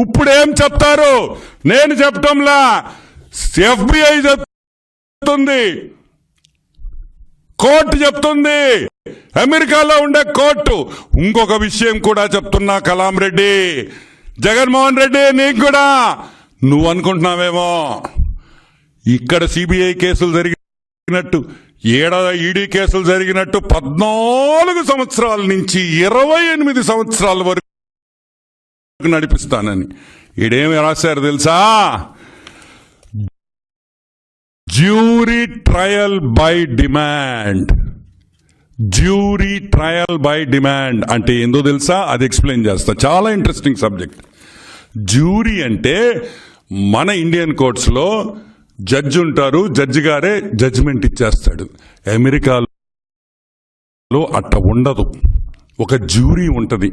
ఇప్పుడేం చెప్తారు? నేను చెప్పటంలా. ఎఫ్బిఐ చెప్తుంది. కోర్టు చెప్తుంది. అమెరికాలో ఉండే కోర్టు. ఇంకొక విషయం కూడా చెప్తున్నా కలాం రెడ్డి. జగన్మోహన్ రెడ్డి నీకు కూడా. నువ్వు అనుకుంటున్నావేమో? ఇక్కడ సిబిఐ కేసులు జరిగినట్టు ఏడాది ఈడీ కేసులు జరిగినట్టు పద్నాలుగు సంవత్సరాల నుంచి ఇరవై ఎనిమిది సంవత్సరాల వరకు నడిపిస్తానని. ఈడేమి రాశారు తెలుసా? Jury trial by demand. Jury trial by demand అంటే ఏందో తెలుసా? అది ఎక్స్ప్లెయిన్ చేస్తా. చాలా ఇంట్రెస్టింగ్ సబ్జెక్ట్. జ్యూరీ అంటే మన ఇండియన్ కోర్ట్స్లో జడ్జి ఉంటారు జడ్జి గారే జడ్జిమెంట్ ఇచ్చేస్తాడు. అమెరికాలో అట్ట ఉండదు. ఒక జ్యూరీ ఉంటుంది.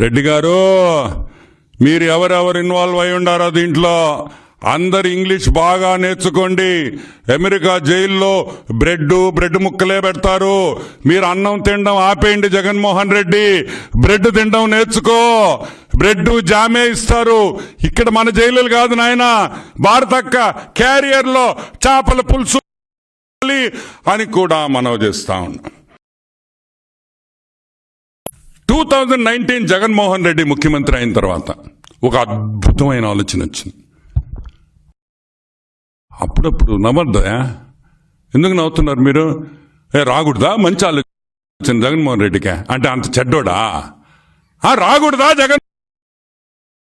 రెడ్డి గారు మీరు ఎవరెవరు ఇన్వాల్వ్ అయి ఉండారో దీంట్లో అందరు ఇంగ్లీష్ బాగా నేర్చుకోండి. అమెరికా జైల్లో బ్రెడ్ బ్రెడ్ ముక్కలే పెడతారు. మీరు అన్నం తినడం ఆపేయండి జగన్మోహన్ రెడ్డి. బ్రెడ్ తినడం నేర్చుకో. బ్రెడ్ జామే ఇస్తారు. ఇక్కడ మన జైలులు కాదు నాయన. భారతక్క క్యారియర్లో చేపల పులుసు అని కూడా మనవి చేస్తా ఉన్నాం. Two thousand nineteen Jaganmohan Reddy ముఖ్యమంత్రి అయిన తర్వాత ఒక అద్భుతమైన ఆలోచన వచ్చింది. అప్పుడప్పుడు నవ్వద్దా? ఎందుకు నవ్వుతున్నారు మీరు? ఏ రాకూడదా? మంచి ఆలోచన జగన్మోహన్ రెడ్డికి. అంటే అంత చెడ్డోడా? ఆ రాకూడదా జగన్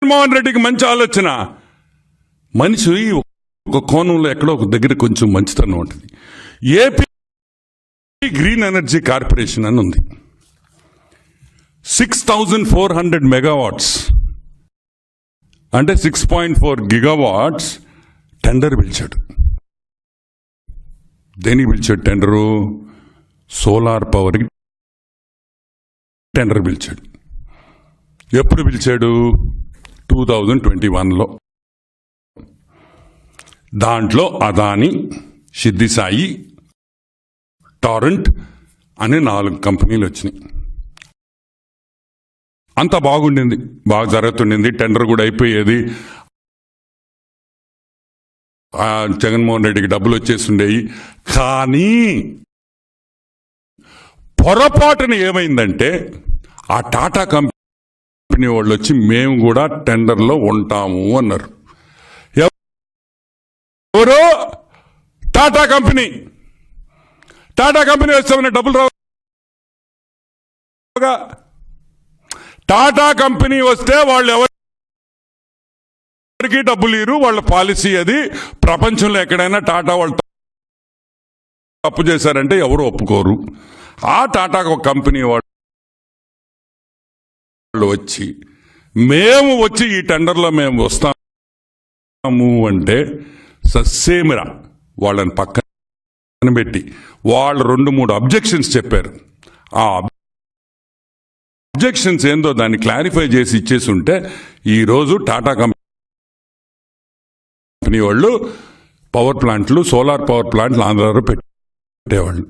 జగన్మోహన్ రెడ్డికి మంచి ఆలోచన? మనిషి ఒక కోణంలో ఎక్కడో ఒక దగ్గర కొంచెం మంచితనం ఉంటుంది. ఏపీ గ్రీన్ ఎనర్జీ కార్పొరేషన్ అని ఉంది. Six thousand four hundred megawatts అంటే six point four gigawatts tender పిలిచాడు. దేనికి పిలిచాడు టెండరు సోలార్ పవర్కి టెండర్ పిలిచాడు. ఎప్పుడు పిలిచాడు? టూ థౌజండ్ ట్వంటీ వన్లో దాంట్లో అదాని సిద్ధిసాయి టారెంట్ అనే నాలుగు కంపెనీలు వచ్చినాయి. అంత బాగుండింది. బాగా జరుగుతుండింది. టెండర్ కూడా అయిపోయేది. జగన్మోహన్ రెడ్డికి డబ్బులు వచ్చేసిండేవి కానీ పొరపాటున ఏమైందంటే ఆ టాటా కంపెనీ వాళ్ళు వచ్చి మేము కూడా టెండర్లో ఉంటాము అన్నారు. ఎవరు? టాటా కంపెనీ. టాటా కంపెనీ వచ్చామని డబ్బులు రావుగా టాటా కంపెనీ వస్తే వాళ్ళు ఎవరికి డబ్బులు ఇరు వాళ్ళ పాలసీ అది. ప్రపంచంలో ఎక్కడైనా టాటా వాళ్ళు తప్పు చేశారంటే ఎవరు ఒప్పుకోరు. ఆ టాటా ఒక కంపెనీ వాళ్ళు వచ్చి మేము వచ్చి ఈ టెండర్లో మేము వస్తాము అంటే సస్సేమిరా వాళ్ళని పక్కన పెట్టి వాళ్ళు రెండు మూడు అబ్జెక్షన్స్ చెప్పారు. ఆ అబ్జెక్షన్స్ ఏందో దాన్ని క్లారిఫై చేసి ఇచ్చేసి ఉంటే ఈరోజు టాటా కంపెనీ వాళ్ళు పవర్ ప్లాంట్లు సోలార్ పవర్ ప్లాంట్లు ఆంధ్రాలో పెట్టేవాళ్ళు.